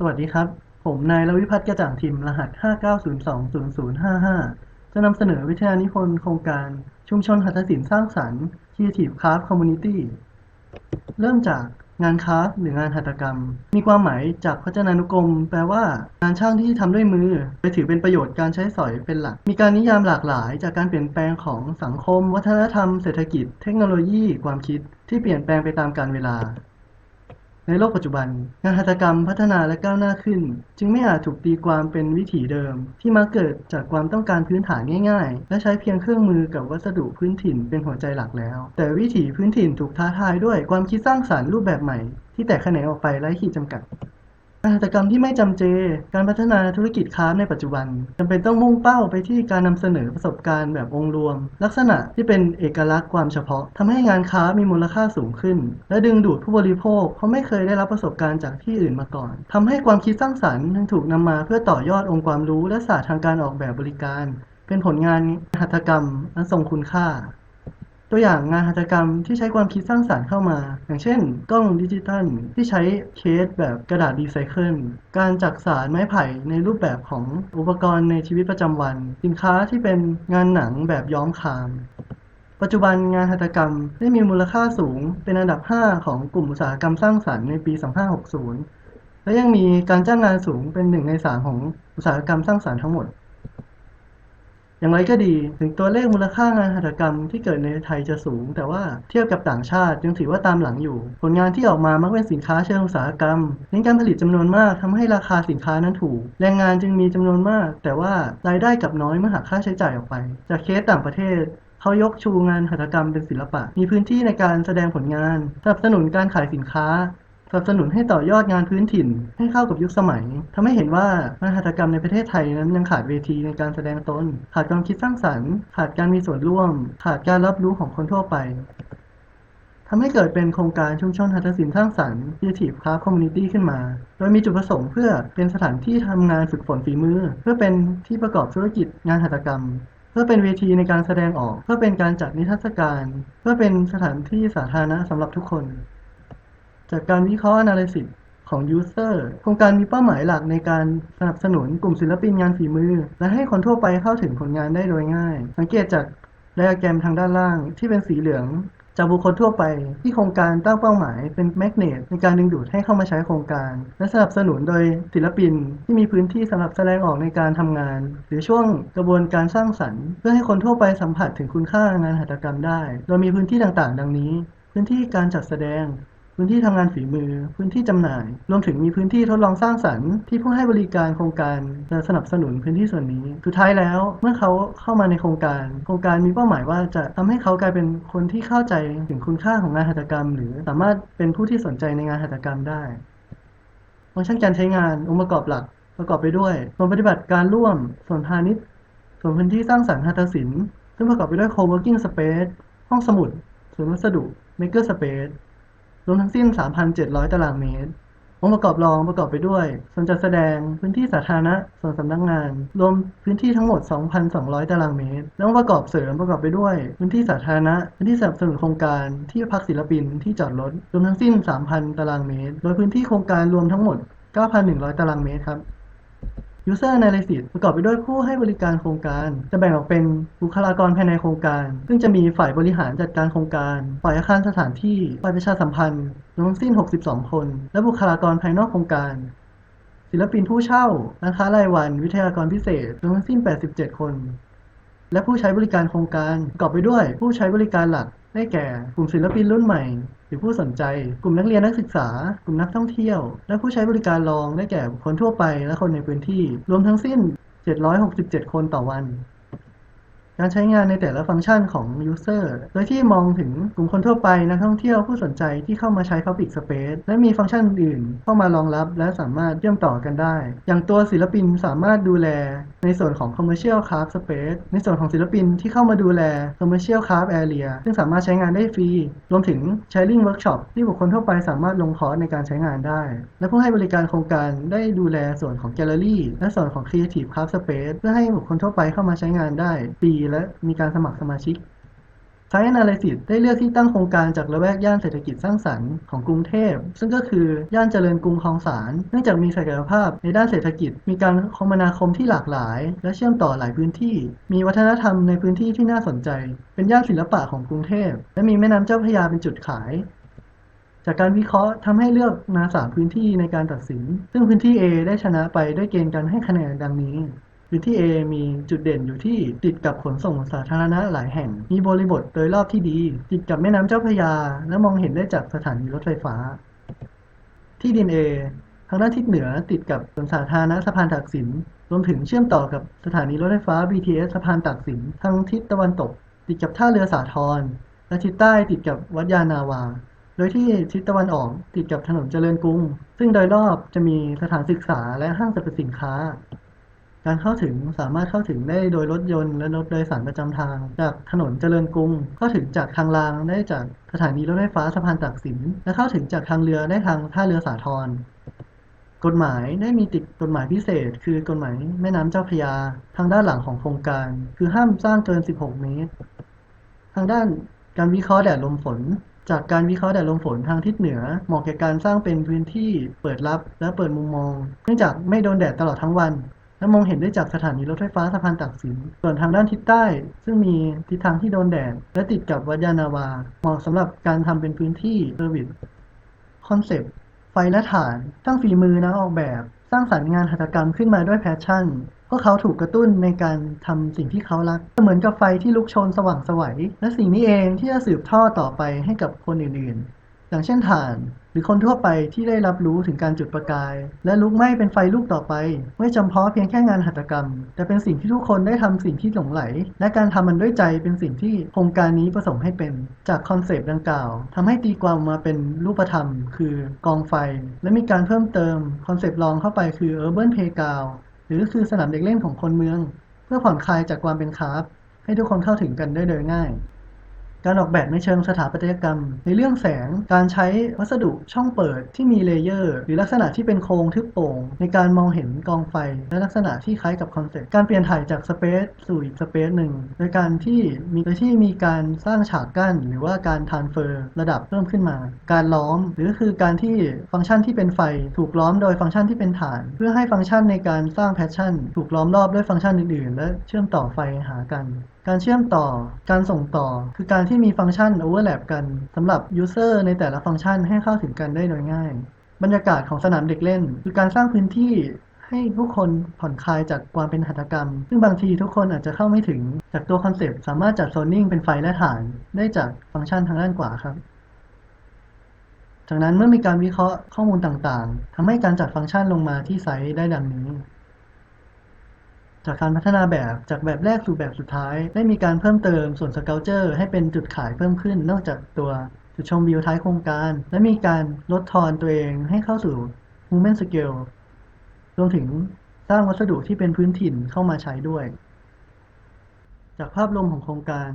สวัสดีครับ ผมนายรวิพัฒน์กระจ่างทิม รหัส 59020055 จะนำเสนอวิทยานิพนธ์โครงการชุมชนหัตถศิลป์สร้างสรรค์ Creative Craft Community เริ่มจากงานคราฟหรืองานหัตถกรรม มีความหมายจากพจนานุกรม แปลว่า งานช่างที่ทำด้วยมือ ไปถือเป็นประโยชน์การใช้สอยเป็นหลัก มีการนิยามหลากหลาย จากการเปลี่ยนแปลงของสังคม วัฒนธรรม เศรษฐกิจ เทคโนโลยี ความคิด ที่เปลี่ยนแปลงไปตามกาลเวลา ในโลกปัจจุบัน งานหัตถกรรมพัฒนาและก้าวหน้าขึ้น จึงไม่อาจถูกตีความเป็นวิถีเดิม ที่มักเกิดจากความต้องการพื้นฐานง่ายๆ และใช้เพียงเครื่องมือกับวัสดุพื้นถิ่นเป็นหัวใจหลักแล้ว แต่วิถีพื้นถิ่นถูกท้าทายด้วยความคิดสร้างสรรค์รูปแบบใหม่ ที่แตกแขนงออกไปไร้ขีดจำกัด งานหัตกรรมที่ไม่จำเจ การพัฒนาธุรกิจค้าในปัจจุบันจำเป็นต้องมุ่งเป้าไปที่การนำเสนอประสบการณ์แบบองค์รวม ลักษณะที่เป็นเอกลักษณ์ความเฉพาะทำให้งานค้ามีมูลค่าสูงขึ้น และดึงดูดผู้บริโภคเพราะไม่เคยได้รับประสบการณ์จากที่อื่นมาก่อนทำให้ความคิดสร้างสรรค์ถูกนำมาเพื่อต่อยอดองค์ความรู้และศาสตร์ทางการออกแบบบริการ เป็นผลงานหัตถกรรมอันทรงคุณค่า ตัวอย่างงานหัตถกรรมที่ใช้ความคิดสร้างสรรค์เข้ามา อย่างเช่น กล้องดิจิทัลที่ใช้เคสแบบกระดาษรีไซเคิลการจักสารไม้ไผ่ในรูปแบบของอุปกรณ์ในชีวิตประจำวัน สินค้าที่เป็นงานหนังแบบย้อมคาม ปัจจุบันงานหัตถกรรมได้มีมูลค่าสูง เป็นอันดับ 5 ของกลุ่มอุตสาหกรรมสร้างสรรค์ในปี 2560 และยังมีการจ้างงานสูงเป็นหนึ่งในสามของอุตสาหกรรมสร้างสรรค์ทั้งหมด อย่างไรก็ดี ถึงตัวเลขมูลค่างานหัตถกรรมที่เกิดในไทยจะสูง แต่ว่าเทียบกับต่างชาติยังถือว่าตามหลังอยู่ ผลงานที่ออกมามักเป็นสินค้าเชิงอุตสาหกรรมเน้นการผลิตจำนวนมากทำให้ราคาสินค้านั้นถูก แรงงานจึงมีจำนวนมาก แต่ว่ารายได้กลับน้อยเมื่อหักค่าใช้จ่ายออกไป จากเคสต่างประเทศเขายกชูงานหัตถกรรมเป็นศิลปะ มีพื้นที่ในการแสดงผลงาน สนับสนุนการขายสินค้า สนับสนุนให้ต่อยอดงานพื้นถิ่นให้เข้ากับยุคสมัยทำให้เห็นว่างานหัตถกรรมในประเทศไทยนั้นยังขาดเวทีในการแสดงตน ขาดความคิดสร้างสรรค์ ขาดการมีส่วนร่วม ขาดการรับรู้ของคนทั่วไปทำให้เกิดเป็นโครงการชุมชนหัตถศิลป์สร้างสรรค์ Creative Craft Community ขึ้นมา โดยมีจุดประสงค์เพื่อเป็นสถานที่ทำงานฝึกฝนฝีมือ เพื่อเป็นที่ประกอบธุรกิจงานหัตถกรรม เพื่อเป็นเวทีในการแสดงออก เพื่อเป็นการจัดนิทรรศการ เพื่อเป็นสถานที่สาธารณะสำหรับทุกคน จากการวิเคราะห์ analysis ของ user โครงการมีเป้าหมายหลักในการสนับสนุนกลุ่มศิลปินงานฝีมือ และให้คนทั่วไปเข้าถึงผลงานได้โดยง่าย สังเกตจากไดอะแกรมทางด้านล่างที่เป็นสีเหลืองจากบุคคลทั่วไปที่โครงการตั้งเป้าหมายเป็นแมกเนตในการดึงดูดให้เข้ามาใช้โครงการ และสนับสนุนโดยศิลปินที่มีพื้นที่สำหรับแสดงออกในการทำงาน หรือช่วงกระบวนการสร้างสรรค์ เพื่อให้คนทั่วไปสัมผัสถึงคุณค่างานหัตถกรรมได้ โดยมีพื้นที่ต่างๆ ดังนี้ พื้นที่การจัดแสดง พื้นที่ทำงานฝีมือ พื้นที่จำหน่าย รวมถึงมีพื้นที่ทดลองสร้างสรรค์ที่ผู้ให้บริการโครงการจะสนับสนุนพื้นที่ส่วนนี้ สุดท้ายแล้วเมื่อเขาเข้ามาในโครงการ โครงการมีเป้าหมายว่าจะทำให้เขากลายเป็นคนที่เข้าใจถึงคุณค่าของงานหัตถกรรม หรือสามารถเป็นผู้ที่สนใจในงานหัตถกรรมได้ฟังก์ชันการใช้งานองค์ประกอบหลักประกอบไปด้วยส่วนปฏิบัติการร่วม ส่วนพาณิชย์ ส่วนพื้นที่สร้างสรรค์หัตถศิลป์ซึ่งประกอบไปด้วย co-working space ห้องสมุด ศูนย์วัสดุ maker space รวมทั้งสิ้น 3,700 ตารางเมตร องค์ประกอบรองประกอบไปด้วยส่วนจัดแสดง พื้นที่สาธารณะ ส่วนสำนักงาน รวมพื้นที่ทั้งหมด 2,200 ตารางเมตร และองค์ประกอบเสริมประกอบไปด้วย พื้นที่สาธารณะ พื้นที่สนับสนุนโครงการ ที่พักศิลปิน ที่จอดรถ รวมทั้งสิ้น 3,000 ตารางเมตร โดยพื้นที่โครงการรวมทั้งหมด 9,100 ตารางเมตรครับ User Analysis ประกอบไปด้วยผู้ให้บริการโครงการ จะแบ่งออกเป็นบุคลากรภายในโครงการ ซึ่งจะมีฝ่ายบริหารจัดการโครงการ ฝ่ายอาคารสถานที่ ฝ่ายประชาสัมพันธ์รวมทั้งสิ้น 62 คน และบุคลากรภายนอกโครงการ ศิลปินผู้เช่าร้านค้ารายวัน วิทยากรพิเศษรวมทั้งสิ้น 87 คน และผู้ใช้บริการโครงการประกอบไปด้วยผู้ใช้บริการหลักได้แก่กลุ่มศิลปินรุ่นใหม่ หรือผู้สนใจ กลุ่มนักเรียนนักศึกษา กลุ่มนักท่องเที่ยว และผู้ใช้บริการรองได้แก่คนทั่วไปและคนในพื้นที่ รวมทั้งสิ้น 767 คนต่อวัน การใช้งานในแต่ละฟังก์ชันของ User โดยที่มองถึงกลุ่มคนทั่วไปนักท่องเที่ยวผู้สนใจที่เข้ามาใช้ Public Space และมีฟังก์ชันอื่น เข้ามารองรับ และสามารถเชื่อมต่อกันได้ อย่างตัวศิลปินสามารถดูแลในส่วนของ Commercial Craft Space ในส่วนของศิลปินที่เข้ามาดูแล Commercial Craft Area ซึ่งสามารถใช้งานได้ฟรี รวมถึง Sharing Workshop ที่บุคคลทั่วไปสามารถลงคอร์สในการใช้งานได้ และผู้ให้บริการโครงการได้ดูแลส่วนของ Gallery และส่วนของ Creative Craft Space เพื่อให้บุคคลทั่วไปเข้ามาใช้งานได้ฟรีและมีการสมัครสมาชิก Site Analysis ได้เลือกที่ตั้งโครงการจากละแวกย่านเศรษฐกิจสร้างสรรค์ของกรุงเทพ ซึ่งก็คือย่านเจริญกรุงคลองสานเนื่องจากมีศักยภาพในด้านเศรษฐกิจ มีการคมนาคมที่หลากหลาย และเชื่อมต่อหลายพื้นที่ มีวัฒนธรรมในพื้นที่ที่น่าสนใจ เป็นย่านศิลปะของกรุงเทพ และมีแม่น้ำเจ้าพระยาเป็นจุดขาย จากการวิเคราะห์ทำให้เลือกมาสามพื้นที่ในการตัดสิน ซึ่งพื้นที่ A ได้ชนะไปด้วยเกณฑ์การให้คะแนนดังนี้ พื้นที่ A มีจุดเด่นอยู่ที่ติดกับขนส่งสาธารณะหลายแห่ง มีบริบทโดยรอบที่ดี ติดกับแม่น้ำเจ้าพระยา และมองเห็นได้จากสถานีรถไฟฟ้า ที่ดิน A ทางด้านทิศเหนือติดกับสวนสาธารณะสะพานตากสิน รวมถึงเชื่อมต่อกับสถานีรถไฟฟ้า BTS สะพานตากสิน ทางทิศตะวันตก ติดกับท่าเรือสาทร และทิศใต้ติดกับวัดยานาวา โดยที่ทิศตะวันออกติดกับถนนเจริญกรุง ซึ่งโดยรอบจะมีสถานศึกษาและห้างสรรพสินค้า การเข้าถึงสามารถเข้าถึงได้โดยรถยนต์ และรถโดยสารประจำทาง จากถนนเจริญกรุง เข้าถึงจากทางรางได้จากสถานีรถไฟฟ้าสะพานตากสิน และเข้าถึงจากทางเรือได้ทางท่าเรือสาทรกฎหมายได้มีติดกฎหมายพิเศษ คือกฎหมายแม่น้ำเจ้าพยา ทางด้านหลังของโครงการ คือห้ามสร้างเกิน 16 เมตร ทางด้านการวิเคราะห์แดดลมฝน จากการวิเคราะห์แดดลมฝนทางทิศเหนือ เหมาะแก่การสร้างเป็นพื้นที่เปิดรับและเปิดมุมมอง เนื่องจากไม่โดนแดดตลอดทั้งวัน และมองเห็นได้จากสถานีรถไฟฟ้าสะพานตากสิน ส่วนทางด้านทิศใต้ ซึ่งมีทิศทางที่โดนแดดและติดกับวัดยานาวาเหมาะสำหรับการทำเป็นพื้นที่เซอร์วิสคอนเซปต์ไฟและฐานตั้งฝีมือนักออกแบบ สร้างสรรค์งานหัตถกรรมขึ้นมาด้วยแพชชั่นพวกเขาถูกกระตุ้นในการทำสิ่งที่เขารัก เหมือนกับไฟที่ลุกโชนสว่างไสวัย และสิ่งนี้เองที่จะสืบทอดต่อไปให้กับคนอื่นๆ อย่างเช่นถ่าน หรือคนทั่วไปที่ได้รับรู้ถึงการจุดประกาย และลุกไหม้เป็นไฟลุกต่อไป ไม่จำเพาะเพียงแค่งานหัตถกรรม แต่เป็นสิ่งที่ทุกคนได้ทำสิ่งที่หลงไหล และการทำมันด้วยใจเป็นสิ่งที่โครงการนี้ประสงค์ให้เป็น จากคอนเซปต์ดังกล่าวทำให้ตีความมาเป็นรูปธรรม คือกองไฟ และมีการเพิ่มเติมคอนเซปต์รองเข้าไปคือ Urban Playground หรือคือสนามเด็กเล่นของคนเมือง เพื่อผ่อนคลายจากความเป็นคราฟให้ทุกคนเข้าถึงกันได้โดยง่าย การออกแบบในเชิงสถาปัตยกรรม ในเรื่องแสง การใช้วัสดุช่องเปิดที่มีเลเยอร์ หรือลักษณะที่เป็นโครงทึบโป่ง ในการมองเห็นกองไฟ และลักษณะที่คล้ายกับคอนเซ็ปต์การเปลี่ยนถ่ายจากสเปซสู่อีกสเปซหนึ่งโดยการที่มีโดยที่มีการสร้างฉากกั้น หรือว่าการทานเฟอร์ระดับเพิ่มขึ้นมา การล้อมหรือคือการที่ฟังก์ชันที่เป็นไฟ ถูกล้อมโดยฟังก์ชันที่เป็นฐาน เพื่อให้ฟังก์ชันในการสร้างแพชชั่น ถูกล้อมรอบด้วยฟังก์ชันอื่นๆ และเชื่อมต่อไฟหากันการเชื่อมต่อ การส่งต่อ คือการที่มีฟังก์ชัน overlap กันสำหรับ user ในแต่ละฟังก์ชันให้เข้าถึงกันได้โดยง่าย บรรยากาศของสนามเด็กเล่น คือการสร้างพื้นที่ให้ผู้คนผ่อนคลายจากความเป็นหัตถกรรม ซึ่งบางทีทุกคนอาจจะเข้าไม่ถึง จากตัวคอนเซปต์สามารถจัดโซนนิ่งเป็นไฟและฐาน ได้จากฟังก์ชันทางด้านขวาครับ จากนั้นเมื่อมีการวิเคราะห์ข้อมูลต่างๆทำให้การจัดฟังก์ชันลงมาที่ไซต์ได้ดังนี้ จากการพัฒนาแบบจากแบบแรกสู่แบบสุดท้าย ได้มีการเพิ่มเติมส่วนสเกลเจอร์ให้เป็นจุดขายเพิ่มขึ้น นอกจากตัวจุดชมวิวท้ายโครงการ และมีการลดทอนตัวเองให้เข้าสู่ Movement Scale รวมถึงสร้างวัสดุที่เป็นพื้นถิ่นเข้ามาใช้ด้วย จากภาพรวมของโครงการ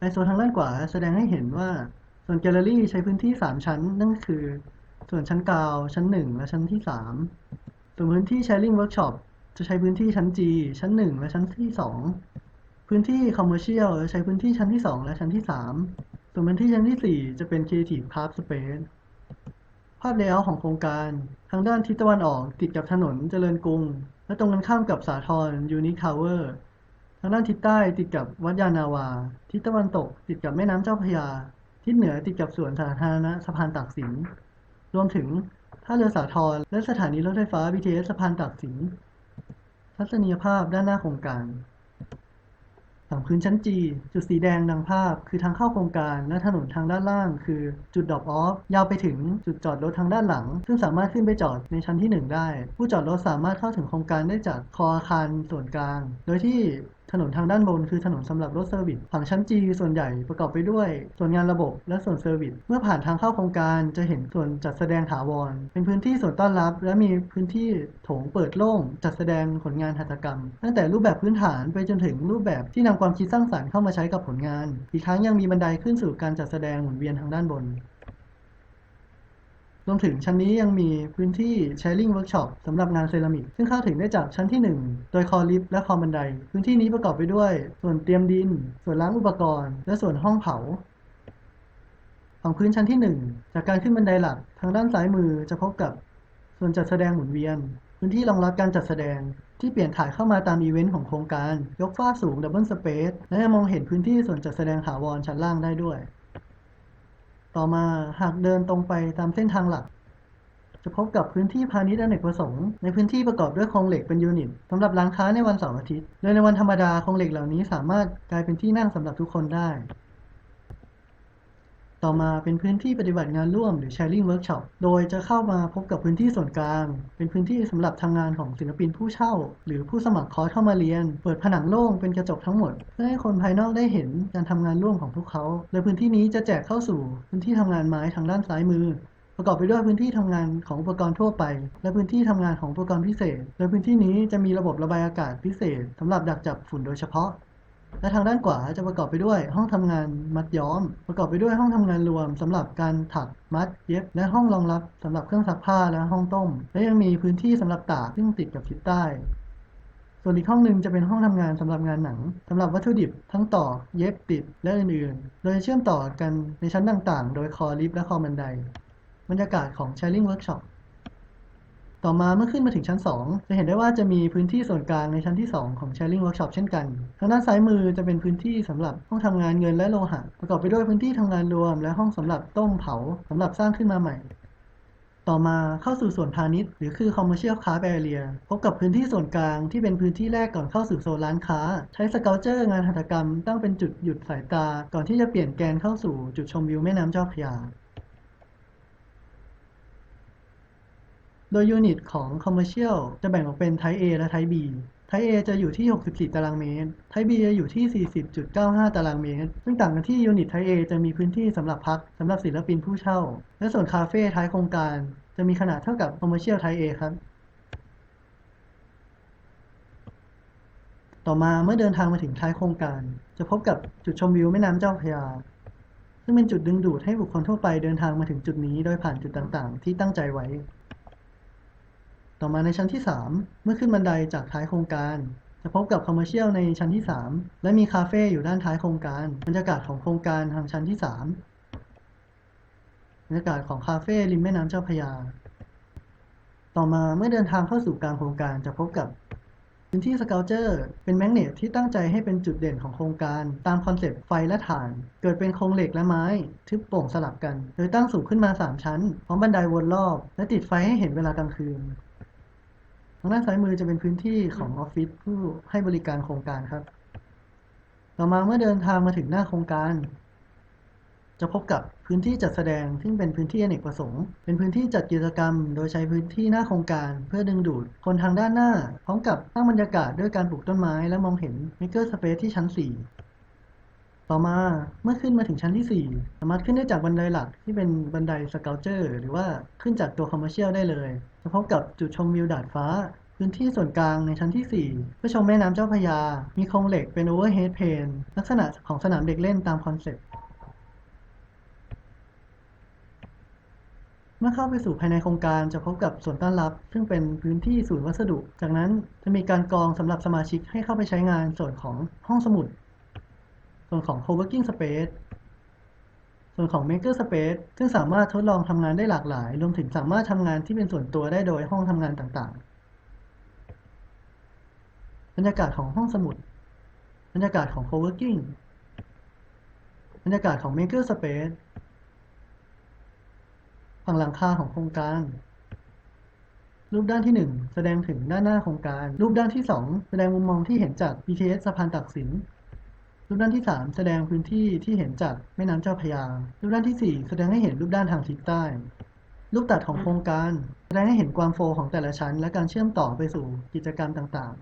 ในโซนทางด้านขวาแสดงให้เห็นว่าส่วนแกลเลอรี่ใช้พื้นที่ 3 ชั้น นั่นคือ ส่วนชั้นกาวชั้น 1 และชั้นที่ 3 ส่วนพื้นที่ Sharing Workshop จะใช้พื้นที่ชั้น G ชั้น 1 และชั้นที่ 2 พื้นที่ Commercial จะใช้พื้นที่ชั้นที่ 2 และชั้นที่ 3 ส่วนพื้นที่ชั้นที่ 4 จะเป็น Creative Craft Space ภาพเลเยอร์ของโครงการทางด้านทิศตะวันออกติดกับถนนเจริญกรุง และตรงกันข้ามกับสาทร Unique Tower ทางด้านทิศใต้ติดกับวัดยานาวา ทิศตะวันตกติดกับแม่น้ำเจ้าพระยา ทิศเหนือติดกับสวนสาธารณะสะพานตากสิน รวมถึงท่าเรือสาทรและสถานีรถไฟฟ้า BTS สะพานตากสิน ทัศนียภาพด้านหน้าโครงการสังพื้นชั้น G จุดสีแดงดังภาพ คือทางเข้าโครงการ และถนนทางด้านล่าง คือจุดดรอปออฟ ยาวไปถึงจุดจอดรถทางด้านหลัง ซึ่งสามารถขึ้นไปจอดในชั้นที่ 1 ได้ ผู้จอดรถสามารถเข้าถึงโครงการได้จากคออาคารส่วนกลาง โดยที่ ถนนทางด้านบนคือถนนสำหรับรถเซอร์วิสผังชั้น G ส่วนใหญ่ประกอบไปด้วยส่วนงานระบบและส่วนเซอร์วิสเมื่อผ่านทางเข้าโครงการจะเห็นส่วนจัดแสดงถาวร เป็นพื้นที่ส่วนต้อนรับ และมีพื้นที่โถงเปิดโล่ง จัดแสดงผลงานหัตถกรรม ตั้งแต่รูปแบบพื้นฐานไปจนถึงรูปแบบที่นำความคิดสร้างสรรค์เข้ามาใช้กับผลงาน อีกทั้งยังมีบันไดขึ้นสู่การจัดแสดงหมุนเวียนทางด้านบน รวมถึงชั้นนี้ยังมีพื้นที่ Sharing Workshop สำหรับงานเซรามิก ซึ่งเข้าถึงได้จากชั้นที่ 1 โดยคอลิฟต์และคอบันได พื้นที่นี้ประกอบไปด้วย ส่วนเตรียมดิน ส่วนล้างอุปกรณ์ และส่วนห้องเผาฝั่งพื้นชั้นที่ 1 จากการขึ้นบันไดหลัก ทางด้านซ้ายมือจะพบกับ ส่วนจัดแสดงหมุนเวียน พื้นที่รองรับการจัดแสดง ที่เปลี่ยนถ่ายเข้ามาตามอีเวนต์ของโครงการ ยกฟ้าสูงดับเบิลสเปซและมองเห็นพื้นที่ส่วนจัดแสดงถาวรชั้นล่างได้ด้วย ต่อมาหากเดินตรงไปตามเส้นทางหลัก จะพบกับพื้นที่พาณิชย์อเนกประสงค์ในพื้นที่ประกอบด้วยโครงเหล็กเป็นยูนิตสำหรับร้านค้าในวันเสาร์อาทิตย์ โดยในวันธรรมดาโครงเหล็กเหล่านี้สามารถกลายเป็นที่นั่งสำหรับทุกคนได้ ต่อมาเป็นพื้นที่ปฏิบัติงานร่วมหรือ sharing workshop โดยจะเข้ามาพบกับพื้นที่ส่วนกลาง เป็นพื้นที่สำหรับทำงานของศิลปินผู้เช่า หรือผู้สมัครคอร์สเข้ามาเรียน เปิดผนังโล่งเป็นกระจกทั้งหมด เพื่อให้คนภายนอกได้เห็นการทำงานร่วมของพวกเขาโดยพื้นที่นี้จะแจกเข้าสู่พื้นที่ทำงานไม้ทางด้านซ้ายมือ ประกอบไปด้วยพื้นที่ทำงานของอุปกรณ์ทั่วไป และพื้นที่ทำงานของอุปกรณ์พิเศษโดยพื้นที่นี้จะมีระบบระบายอากาศพิเศษสำหรับดักจับฝุ่นโดยเฉพาะ และทางด้านขวาจะประกอบไปด้วยห้องทำงานมัดย้อม ประกอบไปด้วยห้องทำงานรวมสำหรับการถักมัดเย็บ และห้องรองรับสำหรับเครื่องซักผ้าและห้องต้ม และยังมีพื้นที่สำหรับตากซึ่งติดกับทิศใต้ ส่วนอีกห้องหนึ่งจะเป็นห้องทำงานสำหรับงานหนังสำหรับวัตถุดิบทั้งต่อเย็บติดและอื่นๆ โดยเชื่อมต่อกันในชั้นต่างๆ โดยคอลิฟต์และคอบันไดบรรยากาศของ Sharing Workshop ต่อมาเมื่อขึ้นมาถึงชั้น 2 จะเห็นได้ว่าจะมีพื้นที่ส่วนกลางในชั้นที่ 2 ของ Sharing Workshop เช่นกัน ทางด้านซ้ายมือจะเป็นพื้นที่สำหรับห้องทำงานเงินและโลหะ ประกอบไปด้วยพื้นที่ทำงานรวม และห้องสำหรับต้มเผาสำหรับสร้างขึ้นมาใหม่ ต่อมาเข้าสู่ส่วนพาณิชย์ หรือคือ Commercial Craft Area พบกับพื้นที่ส่วนกลางที่เป็นพื้นที่แรกก่อนเข้าสู่โซนร้านค้า ใช้สเกลเจอร์งานหัตถกรรมตั้งเป็นจุดหยุดสายตา ก่อนที่จะเปลี่ยนแกนเข้าสู่จุดชมวิวแม่น้ำเจ้าพระยา โดยยูนิตของ Commercial จะแบ่งออกเป็น Type A และ Type B Type A จะอยู่ที่ 64 ตารางเมตร Type B จะอยู่ที่ 40.95 ตารางเมตร ซึ่งต่างกันที่ยูนิต Type A จะมีพื้นที่สำหรับพักสำหรับศิลปินผู้เช่า และส่วนคาเฟ่ท้ายโครงการ จะมีขนาดเท่ากับ Commercial Type A ครับ ต่อมาเมื่อเดินทางมาถึงท้ายโครงการ จะพบกับจุดชมวิวแม่น้ำเจ้าพระยา ซึ่งเป็นจุดดึงดูดให้บุคคลทั่วไปเดินทางมาถึงจุดนี้โดยผ่านจุดต่างๆ ที่ตั้งใจไว้ ต่อมาในชั้นที่ 3 เมื่อขึ้นบันไดจากท้ายโครงการ จะพบกับคอมเมอร์เชียลในชั้นที่ 3 และมีคาเฟ่อยู่ด้านท้ายโครงการ บรรยากาศของโครงการทางชั้นที่ 3 บรรยากาศของคาเฟ่ริมแม่น้ำเจ้าพระยา ต่อมาเมื่อเดินทางเข้าสู่กลางโครงการจะพบกับพื้นที่สเกลเจอร์เป็นแมกเนตที่ตั้งใจให้เป็นจุดเด่นของโครงการ ตามคอนเซปต์ไฟและถ่าน เกิดเป็นโครงเหล็กและไม้ ทึบโป่งสลับกัน โดยตั้งสูงขึ้นมา 3 ชั้น พร้อมบันไดวนรอบ และติดไฟให้เห็นเวลากลางคืนางด้านซ้ายมือจะเป็นพื้นที่ของออฟฟิศผู้ให้บริการโครงการครับ ต่อมาเมื่อเดินทางมาถึงหน้าโครงการ จะพบกับพื้นที่จัดแสดงซึ่งเป็นพื้นที่อเนกประสงค์ เป็นพื้นที่จัดกิจกรรม โดยใช้พื้นที่หน้าโครงการ เพื่อดึงดูดคนทางด้านหน้า พร้อมกับสร้างบรรยากาศด้วยการปลูกต้นไม้และมองเห็น Maker Space ที่ชั้น 4 ต่อมาเมื่อขึ้นมาถึงชั้นที่ 4 สามารถขึ้นได้จากบันไดหลักที่เป็นบันไดสเกลเจอร์หรือว่าขึ้นจากตัวคอมเมอร์เชียลได้เลย จะพบกับจุดชมวิวดาดฟ้า พื้นที่ส่วนกลางในชั้นที่ 4 เพื่อชมแม่น้ำเจ้าพยา มีโครงเหล็กเป็นโอเวอร์เฮดเพนลักษณะของสนามเด็กเล่นตามคอนเซ็ปต์เมื่อเข้าไปสู่ภายในโครงการจะพบกับส่วนต้อนรับ ซึ่งเป็นพื้นที่ศูนย์วัสดุ จากนั้นจะมีการกรองสำหรับสมาชิกให้เข้าไปใช้งานส่วนของห้องสมุด ส่วนของ co-working space ส่วนของ maker space ซึ่งสามารถทดลองทำงานได้หลากหลาย รวมถึงสามารถทำงานที่เป็นส่วนตัวได้โดยห้องทำงานต่างๆ บรรยากาศของห้องสมุด บรรยากาศของ co-working บรรยากาศของ maker space ฝั่งหลังคาของโครงการ รูปด้านที่ 1 แสดงถึงด้านหน้าโครงการ รูปด้านที่ 2 แสดงมุมมองที่เห็นจาก BTS สะพานตักสิน รูปด้านที่3แสดงพื้นที่ที่เห็นจากแม่น้ำเจ้าพระยา รูปด้านที่4แสดงให้เห็นรูปด้านทางทิศใต้ รูปตัดของโครงการ แสดงให้เห็นความโฟของแต่ละชั้น และการเชื่อมต่อไปสู่กิจกรรมต่าง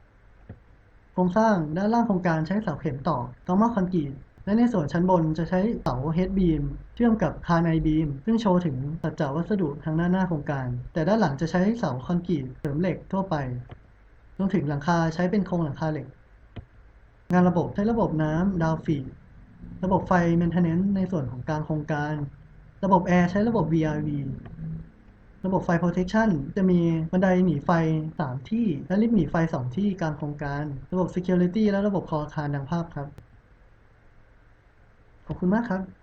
ๆ โครงสร้างด้านล่างโครงการใช้เสาเข็มตอกต่อหม้อคอนกรีตและในส่วนชั้นบนจะใช้เสา head beam เชื่อมกับคานไอบีมซึ่งโชว์ถึงสัจจะวัสดุทางด้านหน้าโครงการ แต่ด้านหลังจะใช้เสาคอนกรีตเสริมเหล็กทั่วไปรวมถึงหลังคาใช้เป็นโครงหลังคาเหล็ก งานระบบใช้ระบบน้ำดาวฟีดระบบไฟ maintenance ในส่วนของการโครงการ ระบบแอร์ใช้ระบบ VRV ระบบไฟ Protection จะมีบันไดหนีไฟ 3 ที่ และลิฟต์หนีไฟ 2 ที่การโครงการ ระบบ Security และระบบคออาคารดังภาพครับ ขอบคุณมากครับ